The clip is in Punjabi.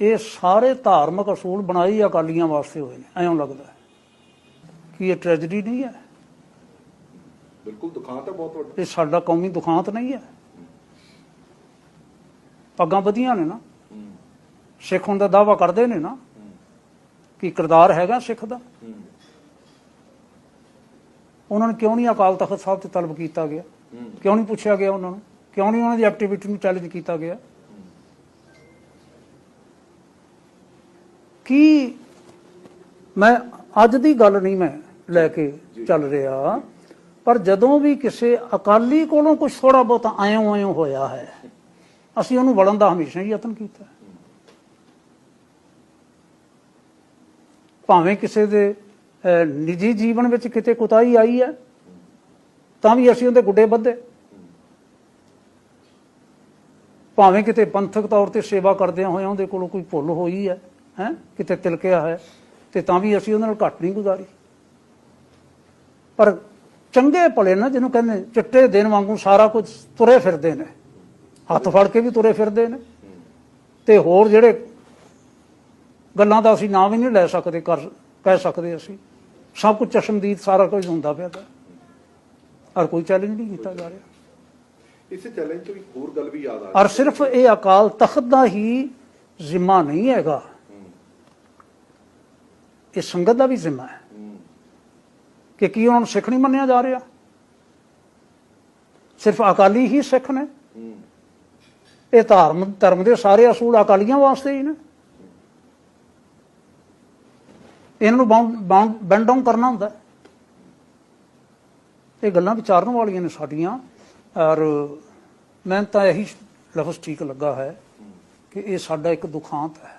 ਇਹ ਸਾਰੇ ਧਾਰਮਿਕ ਅਸੂਲ ਬਣਾਈ ਅਕਾਲੀਆਂ ਵਾਸਤੇ ਹੋਏ ਨੇ ਐਂ ਲੱਗਦਾ। ਕੀ ਇਹ ਟ੍ਰੈਜਡੀ ਨਹੀਂ ਹੈ। ਬਿਲਕੁਲ ਦੁਖਾਂਤ ਹੈ ਬਹੁਤ ਵੱਡਾ। ਇਹ ਸਾਡਾ ਕੌਮੀ ਦੁਖਾਂਤ ਨਹੀਂ ਹੈ। ਪੱਗਾਂ ਵਧੀਆਂ ਨੇ ਨਾ। ਸਿੱਖ ਹੋਣ ਦਾ ਦਾਵਾ ਕਰਦੇ ਨੇ ਨਾ ਕਿ ਕਿਰਦਾਰ ਹੈਗਾ ਸਿੱਖ ਦਾ। ਉਹਨਾਂ ਨੇ ਕਿਉਂ ਨਹੀਂ ਅਕਾਲ ਤਖਤ ਸਾਹਿਬ ਤੇ ਤਲਬ ਕੀਤਾ ਗਿਆ? ਕਿਉਂ ਨਹੀਂ ਪੁੱਛਿਆ ਗਿਆ ਉਹਨਾਂ ਨੂੰ? ਕਿਉਂ ਨਹੀਂ ਉਹਨਾਂ ਦੀ ਐਕਟੀਵਿਟੀ ਨੂੰ ਚੈਲੰਜ ਕੀਤਾ ਗਿਆ? ਕੀ ਮੈਂ, ਅੱਜ ਦੀ ਗੱਲ ਨਹੀਂ ਮੈਂ ਲੈ ਕੇ ਚੱਲ ਰਿਹਾ, ਪਰ ਜਦੋਂ ਵੀ ਕਿਸੇ ਅਕਾਲੀ ਕੋਲੋਂ ਕੁਝ ਥੋੜਾ ਬਹੁਤਾ ਆਇਓ ਆਇਓ ਹੋਇਆ ਹੈ, ਅਸੀਂ ਉਹਨੂੰ ਵੜਨ ਦਾ ਹਮੇਸ਼ਾ ਹੀ ਯਤਨ ਕੀਤਾ ਭਾਵੇਂ ਕਿਸੇ ਦੇ ਨਿੱਜੀ ਜੀਵਨ ਵਿੱਚ ਕਿਤੇ ਕੁਤਾਹੀ ਆਈ ਹੈ, ਤਾਂ ਵੀ ਅਸੀਂ ਉਹਦੇ ਗੁੱਡੇ ਬੱਧੇ ਭਾਵੇਂ ਕਿਤੇ ਪੰਥਕ ਤੌਰ ਤੇ ਸੇਵਾ ਕਰਦਿਆਂ ਹੋਇਆਂ ਉਹਦੇ ਕੋਲੋਂ ਕੋਈ ਭੁੱਲ ਹੋਈ ਹੈ ਹੈ? ਕਿਤੇ ਤਿਲਕਿਆ ਹੈ ਤੇ ਤਾਂ ਵੀ ਅਸੀਂ ਉਹਦੇ ਨਾਲ ਘੱਟ ਨਹੀਂ ਗੁਜ਼ਾਰੀ। ਪਰ ਚੰਗੇ ਭਲੇ ਨਾ ਜਿਹਨੂੰ ਕਹਿੰਦੇ ਚਿੱਟੇ ਦਿਨ ਵਾਂਗੂ ਸਾਰਾ ਕੁਝ ਤੁਰੇ ਫਿਰਦੇ ਨੇ। ਹੱਥ ਫੜ ਕੇ ਵੀ ਤੁਰੇ ਫਿਰਦੇ ਨੇ। ਤੇ ਹੋਰ ਜਿਹੜੇ ਗੱਲਾਂ ਦਾ ਅਸੀਂ ਨਾਂ ਵੀ ਨਹੀਂ ਲੈ ਸਕਦੇ ਕਰ ਕਹਿ ਸਕਦੇ ਅਸੀਂ। ਸਭ ਕੁਝ ਚਸ਼ਮਦੀਦ ਸਾਰਾ ਕੁਝ ਹੁੰਦਾ ਪਿਆ ਤਾਂ। ਔਰ ਕੋਈ ਚੈਲੰਜ ਨਹੀਂ ਕੀਤਾ ਜਾ ਰਿਹਾ। ਇਸੇ ਚੈਲੰਜ ਤੋਂ ਇੱਕ ਹੋਰ ਗੱਲ ਵੀ ਯਾਦ ਆ ਔਰ ਸਿਰਫ ਇਹ ਅਕਾਲ ਤਖਤ ਦਾ ਹੀ ਜ਼ਿੰਮਾ ਨਹੀਂ ਹੈਗਾ। ਇਹ ਸੰਗਤ ਦਾ ਵੀ ਜ਼ਿੰਮਾ ਹੈ ਕਿ ਕੀ ਉਹਨਾਂ ਨੂੰ ਸਿੱਖ ਨਹੀਂ ਮੰਨਿਆ ਜਾ ਰਿਹਾ? ਸਿਰਫ ਅਕਾਲੀ ਹੀ ਸਿੱਖ ਨੇ। ਇਹ ਧਰਮ ਧਰਮ ਦੇ ਸਾਰੇ ਅਸੂਲ ਅਕਾਲੀਆਂ ਵਾਸਤੇ ਹੀ ਨੇ। ਇਹਨਾਂ ਨੂੰ ਬੈਂਡ ਡਾਊਨ ਕਰਨਾ ਹੁੰਦਾ ਇਹ ਗੱਲਾਂ ਵਿਚਾਰਨ ਵਾਲੀਆਂ ਨੇ ਸਾਡੀਆਂ। ਔਰ ਮੈਂ ਤਾਂ ਇਹੀ ਲਫ਼ਜ਼ ਠੀਕ ਲੱਗਾ ਹੈ ਕਿ ਇਹ ਸਾਡਾ ਇੱਕ ਦੁਖਾਂਤ ਹੈ।